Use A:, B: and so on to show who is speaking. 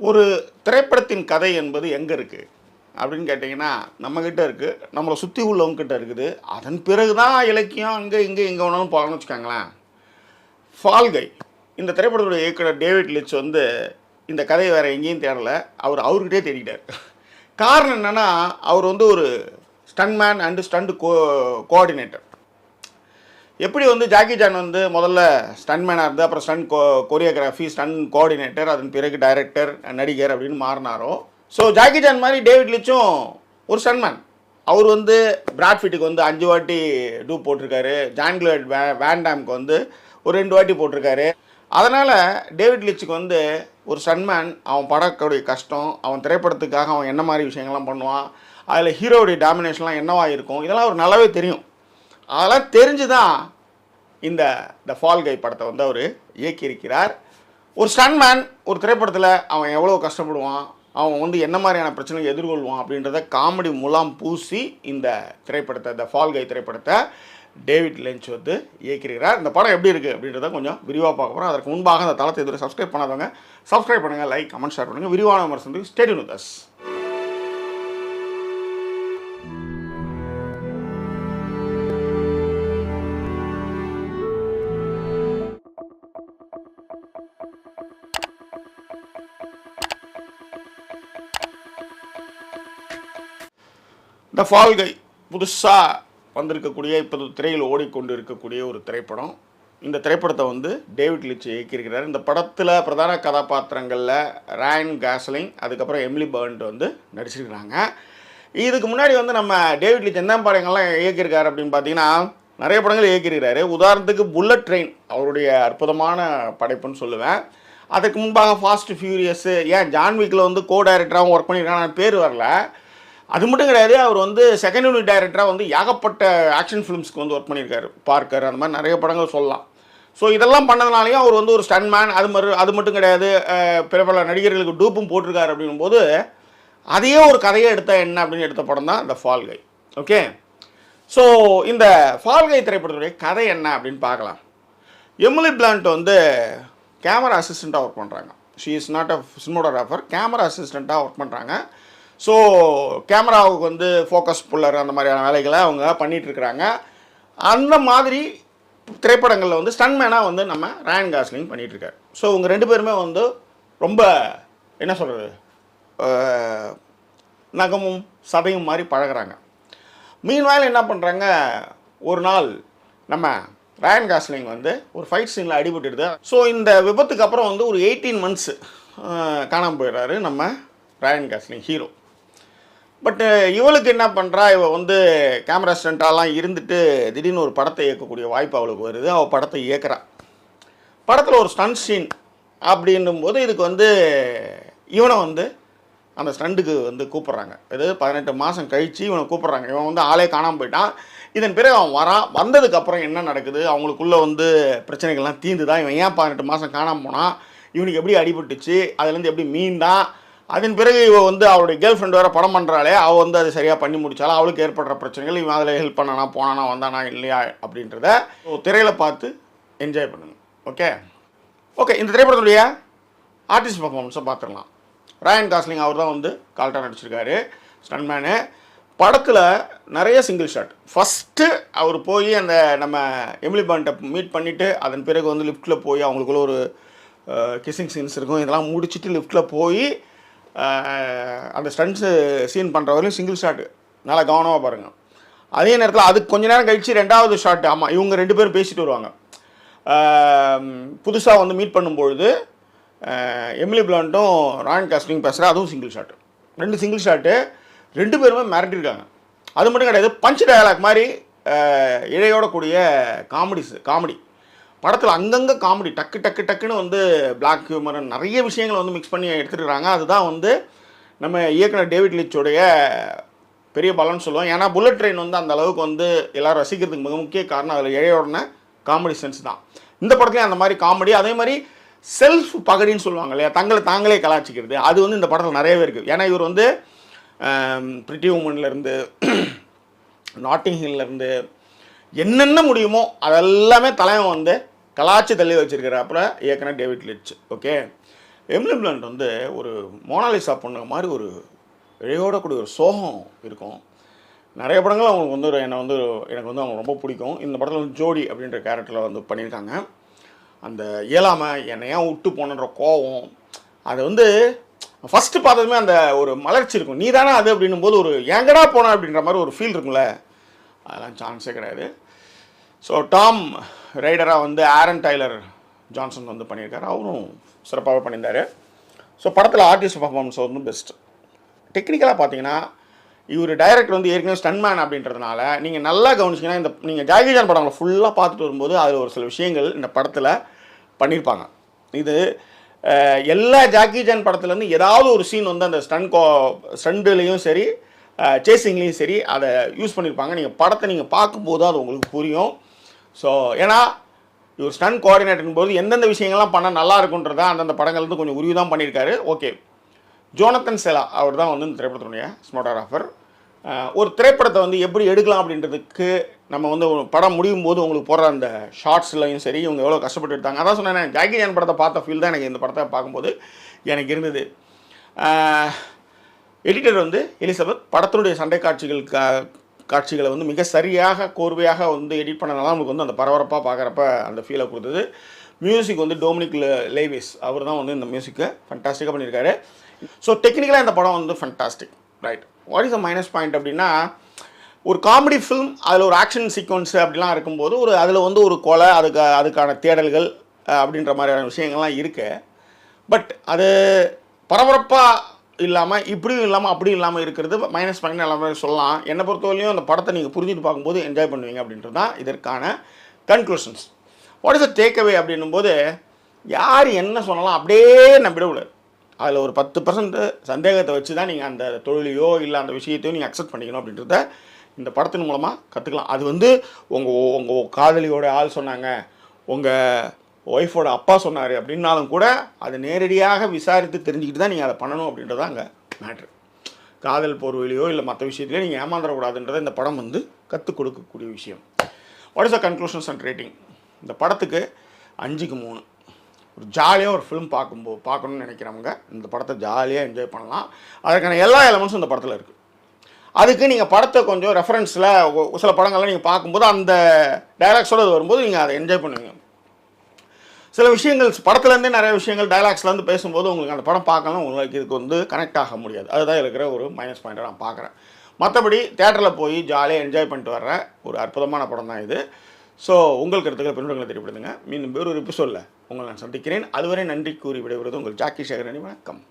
A: ஒரு திரைப்படத்தின் கதை என்பது எங்கே இருக்குது அப்படின்னு கேட்டிங்கன்னா நம்மக்கிட்ட இருக்குது நம்மளை சுற்றி உள்ளவங்கக்கிட்ட இருக்குது. அதன் பிறகு தான் இலக்கியம் அங்கே இங்கே எங்கே ஒன்றும் போகலாம்னு வச்சுக்கோங்களேன். ஃபால்கை இந்த திரைப்படத்துடைய இயக்குனர் டேவிட் லிச் வந்து இந்த கதையை வேறு எங்கேயும் தேடலை. அவர் அவர்கிட்டே தேடிக்கிட்டார் காரணம் என்னென்னா அவர் வந்து ஒரு stuntman and stunt co coordinator. எப்படி வந்து ஜாக்கி ஜான் வந்து முதல்ல ஸ்டன்மேனாக இருந்து அப்புறம் stunt co choreography stunt coordinator அதன் பிறகு டைரக்டர் நடிகர் அப்படின்னு மாறினாரோ? ஸோ ஜாக்கி ஜான் மாதிரி டேவிட் லிச்சும் ஒரு ஸ்டன்மேன் அவர் வந்து பிராட்ஃபிட்டுக்கு வந்து அஞ்சு வாட்டி டூப் போட்டிருக்காரு. ஜான்கிளட் வே வேண்டாம்க்கு வந்து ஒரு ரெண்டு வாட்டி போட்டிருக்காரு. அதனால் டேவிட் லிச்சுக்கு வந்து ஒரு சன்மேன் அவன் படக்கூடிய கஷ்டம் அவன் திரைப்படத்துக்காக அவன் என்ன மாதிரி விஷயங்கள்லாம் பண்ணுவான் அதில் ஹீரோவுடைய டாமினேஷன்லாம் என்னவாக இருக்கும் இதெல்லாம் அவர் நல்லாவே தெரியும். அதெல்லாம் தெரிஞ்சு தான் இந்த த ஃபால்கை படத்தை வந்து அவர் இயக்கியிருக்கிறார். ஒரு ஸ்டன்மேன் ஒரு திரைப்படத்தில் அவன் எவ்வளோ கஷ்டப்படுவான் அவன் வந்து என்ன மாதிரியான பிரச்சனையை எதிர்கொள்வான் அப்படின்றத காமெடி முலாம் பூசி இந்த திரைப்படத்தை த ஃபால்கை திரைப்படத்தை டேவிட் லென்ச் வந்து இயக்கியிருக்கிறார். இந்த படம் எப்படி இருக்குது அப்படின்றத கொஞ்சம் விரிவாக பார்க்க போகிறோம் அதற்கு முன்பாக அந்த தளத்தை இதுவரை சப்ஸ்கிரைப் பண்ணாதவங்க சப்ஸ்கிரைப் பண்ணுங்கள் லைக் கமெண்ட் ஷேர் பண்ணுங்கள் விரிவான விமர்சனத்துக்கு ஸ்டேடியூன் தஸ் இந்த த ஃபால்கை புதுசாக வந்திருக்கக்கூடிய இப்போ திரையில் ஓடிக்கொண்டு இருக்கக்கூடிய ஒரு திரைப்படம். இந்த திரைப்படத்தை வந்து டேவிட் லிச் இயக்கியிருக்கிறார். இந்த படத்தில் பிரதான கதாபாத்திரங்களில் ரயன் காஸ்லிங் அதுக்கப்புறம் எம்லி பர்ன்ட் வந்து நடிச்சிருக்கிறாங்க. இதுக்கு முன்னாடி வந்து நம்ம டேவிட் லிச் என்ன படங்கள்லாம் இயக்கியிருக்காரு அப்படின்னு பார்த்தீங்கன்னா நிறைய படங்கள் இயக்கியிருக்கிறாரு. உதாரணத்துக்கு புல்லட் ட்ரெயின் அவருடைய அற்புதமான படைப்புன்னு சொல்லுவேன். அதுக்கு முன்பாக ஃபாஸ்ட் ஃபியூரியஸு ஏன் ஜான்விக்கில் வந்து கோ டைரக்டராகவும் ஒர்க் பண்ணியிருக்காங்க பேர் வரல. அது மட்டும் கிடையாது அவர் வந்து செகண்ட் யூனிட் டைரக்டராக வந்து ஏகப்பட்ட ஆக்ஷன் ஃபிலிம்ஸ்க்கு வந்து ஒர்க் பண்ணியிருக்காரு. பார்க்கர் அந்த மாதிரி நிறைய படங்கள் சொல்லலாம். ஸோ இதெல்லாம் பண்ணதுனாலையும் அவர் வந்து ஒரு ஸ்டன்மேன் அது மாதிரி அது மட்டும் கிடையாது பிரபல பிற பல நடிகர்களுக்கு டூப்பும் போட்டிருக்காரு அப்படிங்கும்போது அதையே ஒரு கதையை எடுத்தால் என்ன அப்படின்னு எடுத்த படம் தான் இந்த ஃபால்கை ஓகே ஸோ இந்த ஃபால்கை திரைப்படத்துடைய கதை என்ன அப்படின்னு பார்க்கலாம். எமிலி பிளான்ட் வந்து கேமரா அசிஸ்டண்ட்டாக ஒர்க் பண்ணுறாங்க ஷீ இஸ் நாட் அ ராஃபர் கேமரா அசிஸ்டண்ட்டாக ஒர்க் பண்ணுறாங்க ஸோ கேமராவுக்கு வந்து ஃபோக்கஸ் புல்லர் அந்த மாதிரியான வேலைகளை அவங்க பண்ணிகிட்ருக்குறாங்க அந்த மாதிரி திரைப்படங்களில் வந்து ஸ்டன்மேனாக வந்து நம்ம ரயன் காஸ்லிங் பண்ணிகிட்ருக்காரு ஸோ இவங்க ரெண்டு பேருமே வந்து ரொம்ப என்ன சொல்கிறது நகமும் சதையும் மாதிரி பழகுறாங்க. மீன்வாயில் என்ன பண்ணுறாங்க ஒரு நாள் நம்ம ரயன் காஸ்லிங் வந்து ஒரு ஃபைட் சீனில் அடிபட்டுடுது. ஸோ இந்த விபத்துக்கு அப்புறம் வந்து ஒரு எயிட்டீன் மந்த்ஸ் காணாமல் போயிடுறாரு நம்ம ரயன் காஸ்லிங் ஹீரோ பட்டு இவளுக்கு என்ன பண்ணுறா இவள் வந்து கேமரா ஸ்டண்ட்டாலாம் இருந்துட்டு திடீர்னு ஒரு படத்தை இயக்கக்கூடிய வாய்ப்பு அவளுக்கு வருது. அவள் படத்தை இயக்குறா. படத்தில் ஒரு ஸ்டண்ட் சீன் அப்படின்னும் போது இதுக்கு வந்து இவனை வந்து அந்த ஸ்டண்டுக்கு வந்து கூப்பிட்றாங்க. இது பதினெட்டு மாதம் கழித்து இவனை கூப்பிட்றாங்க. இவன் வந்து ஆளே காணாமல் போயிட்டான். இதன் பிறகு அவன் வரான் வந்ததுக்கப்புறம் என்ன நடக்குது? அவங்களுக்குள்ளே வந்து பிரச்சனைகள்லாம் தீர்ந்துதான் இவன் ஏன் பதினெட்டு மாதம் காணாமல் போனான்? இவனுக்கு எப்படி அடிபட்டுச்சு? அதுலேருந்து எப்படி மீண்டான் அதன் பிறகு இவ வந்து அவளுடைய கேர்ள் ஃப்ரெண்ட் வேறு படம் பண்ணுறாளே அவள் வந்து அது சரியாக பண்ணி முடித்தாலும் அவளுக்கு ஏற்படுற பிரச்சனைகள் இவன் அதில் ஹெல்ப் பண்ணானா போனானா வந்தானா இல்லையா அப்படின்றத திரையில் பார்த்து என்ஜாய் பண்ணுங்க. ஓகே ஓகே இந்த திரைப்படத்துடைய ஆர்டிஸ்ட் பர்ஃபார்மன்ஸை பார்த்துடலாம். ராயன் காஸ்லிங் அவர் தான் வந்து கால்ட்டா நடிச்சிருக்காரு ஸ்டன்மேனு படத்தில் நிறைய சிங்கிள் ஷாட் ஃபஸ்ட்டு அவர் போய் அந்த நம்ம எமிலி பாண்ட்டை மீட் பண்ணிவிட்டு அதன் பிறகு வந்து லிஃப்ட்டில் போய் அவங்களுக்குள்ள ஒரு கிஸ்ஸிங் சீன்ஸ் இருக்கும். இதெல்லாம் முடிச்சுட்டு லிஃப்ட்டில் போய் அந்த ஸ்டண்ட்ஸு சீன் பண்ணுற வரையும் சிங்கிள் ஷாட்டு நல்லா கவனமாக பாருங்கள் அதே நேரத்தில் அதுக்கு கொஞ்ச நேரம் கழித்து ரெண்டாவது ஷாட் ஆமாம் இவங்க ரெண்டு பேரும் பேசிட்டு வருவாங்க. புதுசாக வந்து மீட் பண்ணும்பொழுது எம்லி எமிலி பிளான்ட்டும் ராயன் காஸ்டிங் பேசுகிற அதுவும் சிங்கிள் ஷாட்டு ரெண்டு சிங்கிள் ஷாட்டு ரெண்டு பேருமே மிரட்டிருக்காங்க. அது மட்டும் கிடையாது பஞ்ச் டயலாக் மாதிரி இழையோட கூடிய காமெடிஸ் காமெடி படத்தில் அங்கங்கே காமெடி டக்கு டக்கு டக்குன்னு வந்து பிளாக் ஹியூமர் நிறைய விஷயங்களை வந்து மிக்ஸ் பண்ணி எடுத்துருக்காங்க அதுதான் வந்து நம்ம இயக்குனர் டேவிட் லிச்சோடைய பெரிய பலன்னு சொல்லுவோம். ஏன்னா புல்லட் ட்ரெயின் வந்து அந்த அளவுக்கு வந்து எல்லோரும் ரசிக்கிறதுக்கு மிக முக்கிய காரணம். அதில் இழையோடன காமெடி சென்ஸ் தான். இந்த படத்துலேயும் அந்த மாதிரி காமெடி அதே மாதிரி செல்ஃப் பகடின்னு சொல்லுவாங்க இல்லையா? தங்களை தாங்களே கலாச்சிக்கிறது. அது வந்து இந்த படத்தில் நிறையவே இருக்குது ஏன்னா இவர் வந்து பிரிட்டி உமன்லேருந்து நாட்டிங் ஹில்லேருந்து என்னென்ன முடியுமோ அதெல்லாமே தலைவன் வந்து கலாச்சி தள்ளி வச்சிருக்கிறாப்புல இயக்குனர் David Leitch. Okay? Emily Blunt வந்து ஒரு மோனாலிசா பொண்ணு மாதிரி ஒரு இழையோட கூடிய ஒரு சோகம் இருக்கும். நிறைய படங்கள் அவங்களுக்கு வந்து ஒரு- என்னை வந்து எனக்கு வந்து அவங்க ரொம்ப பிடிக்கும். இந்த படத்தில் வந்து ஜோடி அப்படின்ற கேரக்டரில் வந்து பண்ணியிருக்காங்க. அந்த இயலாமை என்னை ஏன் விட்டு போனன்ற கோவம் அது வந்து ஃபஸ்ட்டு பார்த்ததுமே அந்த ஒரு மலர்ச்சி இருக்கும். நீ தானே அது? அப்படின்னும் போது ஒரு எங்கடா போன? அப்படின்ற மாதிரி ஒரு ஃபீல் இருக்கும்ல. அதெல்லாம் சான்ஸே கிடையாது. ஸோ டாம் ரைடராக வந்து ஆரன் டைலர் ஜான்சன் வந்து பண்ணியிருக்காரு. அவரும் சிறப்பாகவே பண்ணியிருந்தார். ஸோ படத்தில் ஆர்டிஸ்ட் பர்ஃபார்மன்ஸ் வந்து பெஸ்ட் டெக்னிக்கலாக பார்த்தீங்கன்னா இவர் டைரக்டர் வந்து ஏற்கனவே ஸ்டன்மேன் அப்படின்றதுனால நீங்கள் நல்லா கவனிச்சிங்கன்னா இந்த நீங்கள் ஜாகிஜான் படங்களை ஃபுல்லாக பார்த்துட்டு வரும்போது அதில் ஒரு சில விஷயங்கள் இந்த படத்தில் பண்ணியிருப்பாங்க. இது எல்லா ஜாக்கி ஜான் படத்துலேருந்து ஏதாவது ஒரு சீன் வந்து அந்த ஸ்டன் கோ ஸ்டண்டுலேயும் சரி சேசிங்லேயும் சரி அதை யூஸ் பண்ணியிருப்பாங்க. நீங்கள் படத்தை நீங்கள் பார்க்கும்போது அது உங்களுக்கு புரியும். ஸோ ஏன்னா இவர் ஸ்டன் கோஆர்டினேட்டர் போது எந்தெந்த விஷயங்கள்லாம் பண்ணால் நல்லா இருக்குன்றத அந்தந்த படங்கள்லேருந்து கொஞ்சம் உருவி தான் பண்ணியிருக்காரு. ஓகே ஜோனத்தன் செலா அவர் தான் வந்து இந்த திரைப்படத்தினுடைய ஸ்மோட்டோகிராஃபர் ஒரு திரைப்படத்தை வந்து எப்படி எடுக்கலாம் அப்படின்றதுக்கு நம்ம வந்து படம் முடியும் போது உங்களுக்கு போடுற அந்த ஷார்ட்ஸ்லையும் சரி இவங்க எவ்வளோ கஷ்டப்பட்டு எடுத்தாங்க. அதான் சொன்னேன் ஜாக்கி ஜான் படத்தை பார்த்த ஃபீல் தான் எனக்கு இந்த படத்தை பார்க்கும்போது எனக்கு இருந்தது. எடிட்டர் வந்து எலிசபெத் படத்தினுடைய சண்டை காட்சிகள் காட்சிகளை வந்து மிக சரியாக கோர்வையாக வந்து எடிட் பண்ணனால நமக்கு வந்து அந்த பரபரப்பாக பார்க்குறப்ப அந்த ஃபீலை கொடுத்தது. மியூசிக் வந்து டோமினிக் லேவிஸ் அவர் தான் வந்து இந்த மியூசிக்கை ஃபண்டாஸ்டிக்காக பண்ணியிருக்காரு ஸோ டெக்னிக்கலாக இந்த படம் வந்து fantastic right what is a minus point அப்படின்னா ஒரு காமெடி ஃபிலிம் அதில் ஒரு ஆக்ஷன் சீக்வன்ஸ் அப்படிலாம் இருக்கும்போது ஒரு அதில் வந்து ஒரு கொலை அதுக்கு அதுக்கான தேடல்கள் அப்படின்ற மாதிரியான விஷயங்கள்லாம் இருக்குது பட் அது பரபரப்பாக இல்லாமல் இப்படியும் இல்லாமல் அப்படியும் இல்லாமல் இருக்கிறது மைனஸ் பண்ணி எல்லாமே சொல்லலாம். என்னை பொறுத்தவரையும் அந்த படத்தை நீங்கள் புரிஞ்சுட்டு பார்க்கும்போது என்ஜாய் பண்ணுவீங்க அப்படின்றது தான் இதற்கான conclusions what is a takeaway அப்படின்னும் போது யார் என்ன சொன்னாலும் அப்படியே நம்பிடக்கூடாது. அதில் ஒரு பத்து பர்சன்ட் சந்தேகத்தை வச்சு தான் நீங்கள் அந்த தொழிலையோ இல்லை அந்த விஷயத்தையோ நீங்கள் அக்செப்ட் பண்ணிக்கணும் அப்படின்றத இந்த படத்தின் மூலமாக கற்றுக்கலாம் அது வந்து உங்கள் உங்கள் காதலியோட ஆள் சொன்னாங்க. உங்கள் ஒய்ஃபோட அப்பா சொன்னார் அப்படின்னாலும் கூட அதை நேரடியாக விசாரித்து தெரிஞ்சுக்கிட்டு தான் நீங்கள் அதை பண்ணணும் அப்படின்றது தான் அங்கே மேட்ரு காதல் போர்வையிலையோ இல்லை மற்ற விஷயத்துலையோ நீங்கள் ஏமாந்துடக்கூடாதுன்றதை இந்த படம் வந்து கற்றுக் கொடுக்கக்கூடிய விஷயம். What is the conclusions and rating இந்த படத்துக்கு அஞ்சுக்கு மூணு. ஒரு ஜாலியாக ஒரு ஃபிலிம் பார்க்கும்போது பார்க்கணும்னு நினைக்கிறவங்க இந்த படத்தை ஜாலியாக என்ஜாய் பண்ணலாம். அதற்கான எல்லா எலமெண்ட்ஸும் இந்த படத்தில் இருக்குது அதுக்கு நீங்கள் படத்தை கொஞ்சம் ரெஃபரன்ஸில் சில படங்கள்லாம் நீங்கள் பார்க்கும்போது அந்த டைலாக்ஸோடு அது வரும்போது நீங்கள் அதை என்ஜாய் பண்ணுவீங்க. சில விஷயங்கள் படத்துலேருந்தே நிறைய விஷயங்கள் டைலாக்ஸ்லேருந்து பேசும்போது உங்களுக்கு அந்த படம் பார்க்கலாம் உங்களுக்கு இதுக்கு வந்து கனெக்ட் ஆக முடியாது. அதுதான் இருக்கிற ஒரு மைனஸ் பாயிண்ட்டை நான் பார்க்குறேன். மற்றபடி தேட்டரில் போய் ஜாலியாக என்ஜாய் பண்ணிட்டு வர்ற ஒரு அற்புதமான படம் தான் இது. ஸோ உங்கள் கருத்துக்களை பின்னூட்டங்களை தெரியப்படுத்துங்க. மீண்டும் வேறு ஒரு எபிசோடில் உங்களை நான் சந்திக்கிறேன். அதுவரை நன்றி கூறி விடைபெறுவது உங்கள் ஜாக்கி சேகரணி வணக்கம்